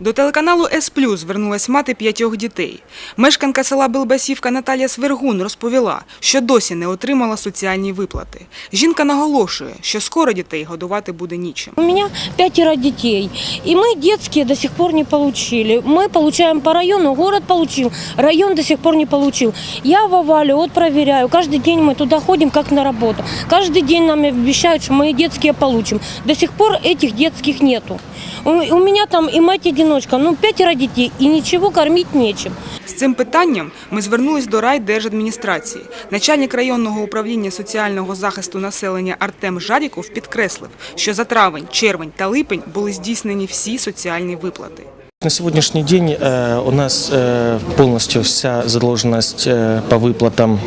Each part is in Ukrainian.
До телеканалу С Плюс звернулась мати п'ятьох дітей. Мешканка села Билбасівка Наталія Свергун розповіла, що досі не отримала соціальні виплати. Жінка наголошує, що скоро дітей годувати буде нічим. У меня пятеро детей, и мы детские до сих пор не получили. Мы получаем по району, город получил, район до сих пор не получил. Я в Овале вот проверяю, каждый день мы туда ходим как на работу. Каждый день нам обещают, что мы детские получим. До сих пор этих детских нету. У, меня там і мать-одиночка, ну пятеро дітей, і нічого кормити нічим. З цим питанням ми звернулись до райдержадміністрації. Начальник районного управління соціального захисту населення Артем Жаріков підкреслив, що за травень, червень та липень були здійснені всі соціальні виплати. На сегодняшний день э, у нас э, полностью вся задолженность э, по выплатам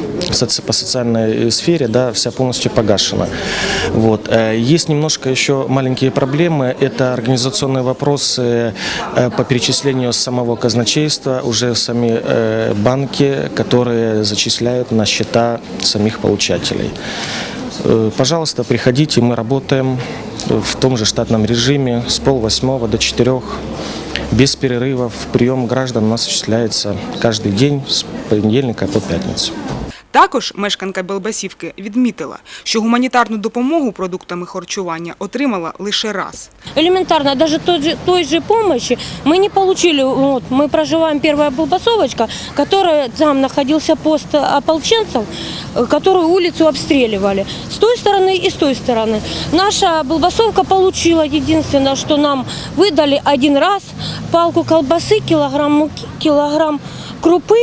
по социальной сфере, да, вся полностью погашена. Вот. Есть немножко еще маленькие проблемы. Это организационные вопросы по перечислению самого казначейства уже сами банки, которые зачисляют на счета самих получателей. Пожалуйста, приходите, мы работаем в том же штатном режиме с полвосьмого до четырех без перерывов. Прием граждан у нас осуществляется каждый день с понедельника по пятницу. Також мешканка Белбасівки відмітила, що гуманітарну допомогу продуктами харчування отримала лише раз. Элементарно, даже той же, той же помощи мы не получили. Вот, мы проживаем первая Булбасовочка, которая там находился пост ополченцев, э, которую улицу обстреливали. С той стороны и с той стороны. Наша Булбасовка получила единственное, что нам выдали один раз палку колбасы, килограмм муки, килограмм крупы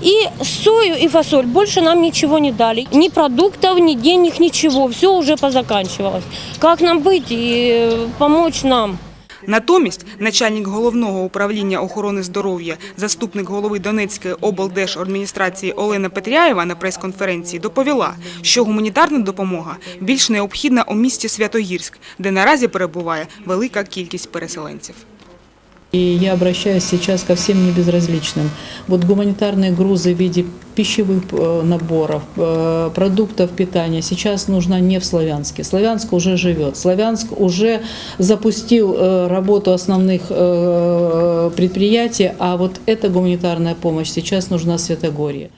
и сою и фасоль. Больше нам ничего не дали. Ни продуктов, ни денег, ничего. Все уже позаканчивалось. Как нам быть и э, помочь нам? Натомість начальник головного управління охорони здоров'я, заступник голови Донецької облдержадміністрації Олена Петряєва на прес-конференції доповіла, що гуманітарна допомога більш необхідна у місті Святогірськ, де наразі перебуває велика кількість переселенців. И я обращаюсь сейчас ко всем небезразличным. Вот гуманитарные грузы в виде пищевых э, наборов, э, продуктов питания сейчас нужна не в Славянске. Славянск уже живет. Славянск уже запустил э, работу основных э, предприятий, а вот эта гуманитарная помощь сейчас нужна Святогорье.